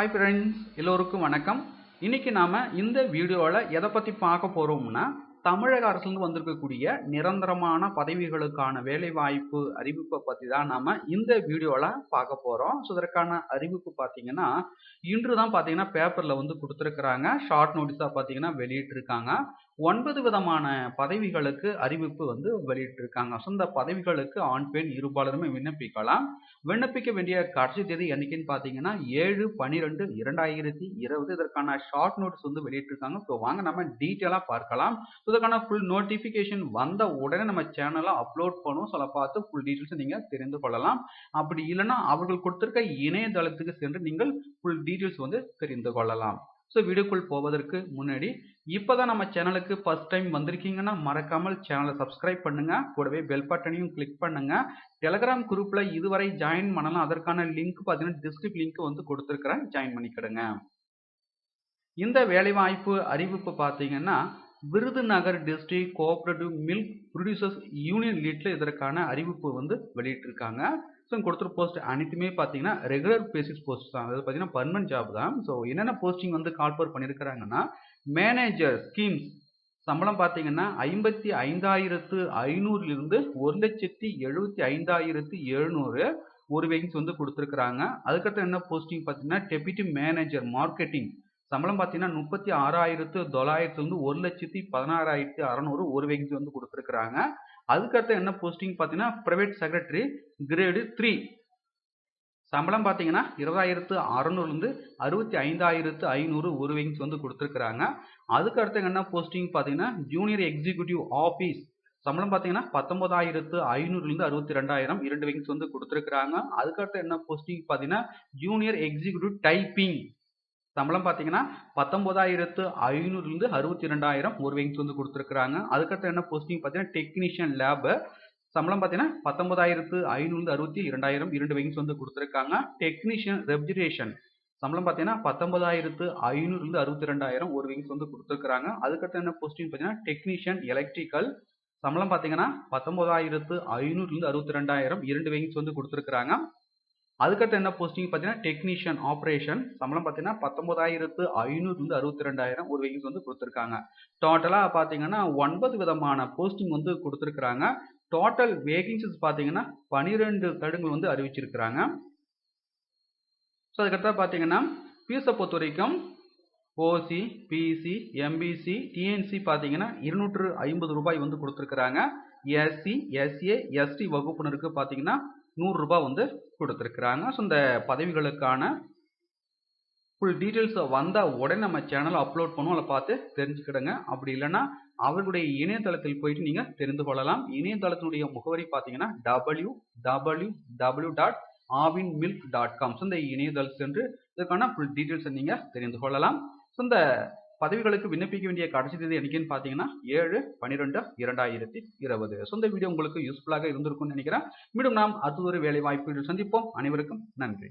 Hi friends எல்லோருக்கும் வணக்கம். இன்னைக்கு நாம இந்த வீடியோவில் எதை பற்றி பார்க்க போகிறோம்னா தமிழக அரசுலேருந்து வந்திருக்கக்கூடிய நிரந்தரமான பதவிகளுக்கான வேலைவாய்ப்பு அறிவிப்பை பற்றி தான் நாம இந்த வீடியோவில் பார்க்க போகிறோம் ஸோ இதற்கான அறிவிப்பு பார்த்தீங்கன்னா இன்று தான் பார்த்தீங்கன்னா பேப்பரில் வந்து கொடுத்துருக்குறாங்க. ஷார்ட் நோட்டீஸாக பார்த்தீங்கன்னா வெளியிட்டிருக்காங்க. ஒன்பது விதமான பதவிகளுக்கு அறிவிப்பு வந்து வெளியிட்டிருக்காங்க. ஸோ இந்த பதவிகளுக்கு ஆண் பெண் இருபாலருமே விண்ணப்பிக்கலாம். விண்ணப்பிக்க வேண்டிய கடைசி தேதி என்னைக்குன்னு பார்த்தீங்கன்னா ஏழு பன்னிரெண்டு இரண்டாயிரத்தி இருபது. இதற்கான ஷார்ட் நோட்டீஸ் வந்து வெளியிட்டிருக்காங்க. ஸோ வாங்க நம்ம டீட்டெயிலாக பார்க்கலாம். ஸோ இதுக்கான ஃபுல் நோட்டிஃபிகேஷன் வந்த உடனே நம்ம சேனலை அப்லோட் பண்ணுவோம் சொல்ல பார்த்து ஃபுல் டீட்டெயில்ஸ் நீங்கள் தெரிந்து கொள்ளலாம். அப்படி இல்லைன்னா அவர்கள் கொடுத்திருக்க இணையதளத்துக்கு சென்று நீங்கள் ஃபுல் டீட்டெயில்ஸ் வந்து தெரிந்து கொள்ளலாம். ஸோ வீடியோக்குள் போவதற்கு முன்னாடி இப்போ தான் நம்ம சேனலுக்கு ஃபர்ஸ்ட் டைம் வந்திருக்கீங்கன்னா மறக்காமல் சேனலை சப்ஸ்கிரைப் பண்ணுங்க. கூடவே பெல் பட்டனையும் கிளிக் பண்ணுங்க. டெலகிராம் குரூப்பில் இதுவரை ஜாயின் பண்ணலாம் அதற்கான லிங்க் பார்த்தீங்கன்னா டிஸ்கிரிப் லிங்க் வந்து கொடுத்துருக்குறேன். ஜாயின் பண்ணிக்கிடுங்க. இந்த வேலைவாய்ப்பு அறிவிப்பு பார்த்தீங்கன்னா Virudhunagar district cooperative milk producers union லீட்ல இதற்கான அறிவிப்பு வந்து வெளியிட்டிருக்காங்க. ஸோ கொடுத்துரு போஸ்ட் அனைத்துமே பார்த்தீங்கன்னா ரெகுலர் பேசிஸ் போஸ்ட் தான். அதாவது பார்த்தீங்கன்னா பர்மனன்ட் ஜாப் தான். ஸோ என்னென்ன போஸ்டிங் வந்து கால் ஃபோர் பண்ணியிருக்கிறாங்கன்னா மேனேஜர் ஸ்கீம்ஸ் சம்பளம் பார்த்தீங்கன்னா ஐம்பத்தி ஐந்தாயிரத்து ஐநூறுலேருந்து ஒரு லட்சத்தி எழுபத்தி ஐந்தாயிரத்து எழுநூறு ஒரு வேகன்ஸ் வந்து கொடுத்துருக்குறாங்க. அதுக்கடுத்து என்ன போஸ்டிங் பார்த்தீங்கன்னா டெபியூட்டி மேனேஜர் மார்க்கெட்டிங் சம்பளம் பார்த்தீங்கன்னா முப்பத்தி ஆறாயிரத்து தொள்ளாயிரத்துலேருந்து ஒரு லட்சத்தி பதினாறாயிரத்தி அறநூறு ஒரு வேகன்சி வந்து கொடுத்துருக்குறாங்க. அதுக்கடுத்து என்ன போஸ்டிங் பார்த்தீங்கன்னா ப்ரைவேட் செக்ரட்டரி கிரேடு த்ரீ சம்பளம் பார்த்தீங்கன்னா இருபதாயிரத்து அறநூறுலேருந்து அறுபத்தி ஐந்தாயிரத்து ஐநூறு ஒரு வேகன்சி வந்து கொடுத்துருக்குறாங்க. அதுக்கடுத்து என்ன போஸ்டிங் பார்த்தீங்கன்னா ஜூனியர் எக்ஸிக்யூட்டிவ் ஆஃபீஸ் சம்பளம் பார்த்தீங்கன்னா பத்தொன்பதாயிரத்து ஐநூறுலேருந்து அறுபத்தி ரெண்டாயிரம் இரண்டு வேகன்சி வந்து கொடுத்துருக்குறாங்க. அதுக்கடுத்து என்ன போஸ்டிங் பார்த்தீங்கன்னா ஜூனியர் எக்ஸிக்யூட்டிவ் டைப்பிங் சம்பளம் பார்த்தீங்கன்னா பத்தொன்பதாயிரத்து ஐநூறுலேருந்து அறுபத்தி ரெண்டாயிரம் ஒரு வேகன்சி வந்து கொடுத்துருக்குறாங்க. அதுக்கடுத்து என்ன போஸ்டிங் பார்த்தீங்கன்னா டெக்னீஷியன் லேபு சம்பளம் பார்த்தீங்கன்னா பத்தொன்பதாயிரத்து ஐநூறுலேருந்து அறுபத்தி இரண்டாயிரம் இரண்டு வேகன்சி வந்து கொடுத்துருக்காங்க. டெக்னீஷியன் ரெஃப்ரிஜரேஷன் சம்பளம் பார்த்தீங்கன்னா பத்தொன்பதாயிரத்து ஐநூறுலேருந்து அறுபத்தி ரெண்டாயிரம் ஒரு விங்ஸ் வந்து கொடுத்துருக்குறாங்க. அதுக்கடுத்து என்ன போஸ்டிங் பார்த்தீங்கன்னா டெக்னீஷியன் எலக்ட்ரிக்கல் சம்பளம் பார்த்தீங்கன்னா பத்தொன்பதாயிரத்து ஐநூறுலேருந்து அறுபத்தி ரெண்டாயிரம் இரண்டு வேகன்சி வந்து கொடுத்துருக்குறாங்க. அதுக்கடுத்து என்ன போஸ்டிங் பார்த்தீங்கன்னா டெக்னீஷியன் ஆப்ரேஷன் சம்பளம் பார்த்தீங்கன்னா பத்தொன்பதாயிரத்து வந்து அறுபத்தி ரெண்டாயிரம் ஒரு வேகன்ஸ் வந்து கொடுத்துருக்காங்க. டோட்டலாக பார்த்தீங்கன்னா ஒன்பது விதமான போஸ்டிங் வந்து கொடுத்துருக்குறாங்க. டோட்டல் வேகன்சிஸ் பார்த்தீங்கன்னா பனிரெண்டு கடுங்கள் வந்து அறிவிச்சிருக்கிறாங்க. ஸோ அதுக்கடுத்து பார்த்தீங்கன்னா ஃபீஸை பொறுத்த வரைக்கும் ஓசி பிசி எம்பிசி டிஎன்சி பார்த்தீங்கன்னா இருநூற்று ஐம்பது ரூபாய் வந்து கொடுத்துருக்குறாங்க. எஸ்சி எஸ்ஏ எஸ்டி வகுப்பினருக்கு பார்த்தீங்கன்னா நூறுரூபா வந்து கொடுத்துருக்குறாங்க. ஸோ இந்த பதவிகளுக்கான ஃபுல் டீட்டெயில்ஸ் வந்தால் உடனே நம்ம சேனலை அப்லோட் பண்ணுவோம். அதை பார்த்து தெரிஞ்சுக்கிடுங்க. அப்படி இல்லைன்னா அவர்களுடைய இணையதளத்தில் போயிட்டு நீங்கள் தெரிந்து கொள்ளலாம். இணையதளத்தினுடைய முகவரி பார்த்தீங்கன்னா W W W dot Aavin milk dot com so இந்த இணையதளம் சென்று இதற்கான ஃபுல் டீட்டெயில்ஸை நீங்கள் தெரிந்து கொள்ளலாம். ஸோ இந்த பதவிகளுக்கு விண்ணப்பிக்க வேண்டிய கடைசி தேதி என்னைக்குன்னு பார்த்தீங்கன்னா ஏழு பன்னிரெண்டு இரண்டாயிரத்தி இருபது ஸோ இந்த வீடியோ உங்களுக்கு யூஸ்ஃபுல்லாக இருந்திருக்கும்னு நினைக்கிறேன். மீண்டும் நாம் அடுத்த ஒரு வேலை வாய்ப்புகள் சந்திப்போம். அனைவருக்கும் நன்றி.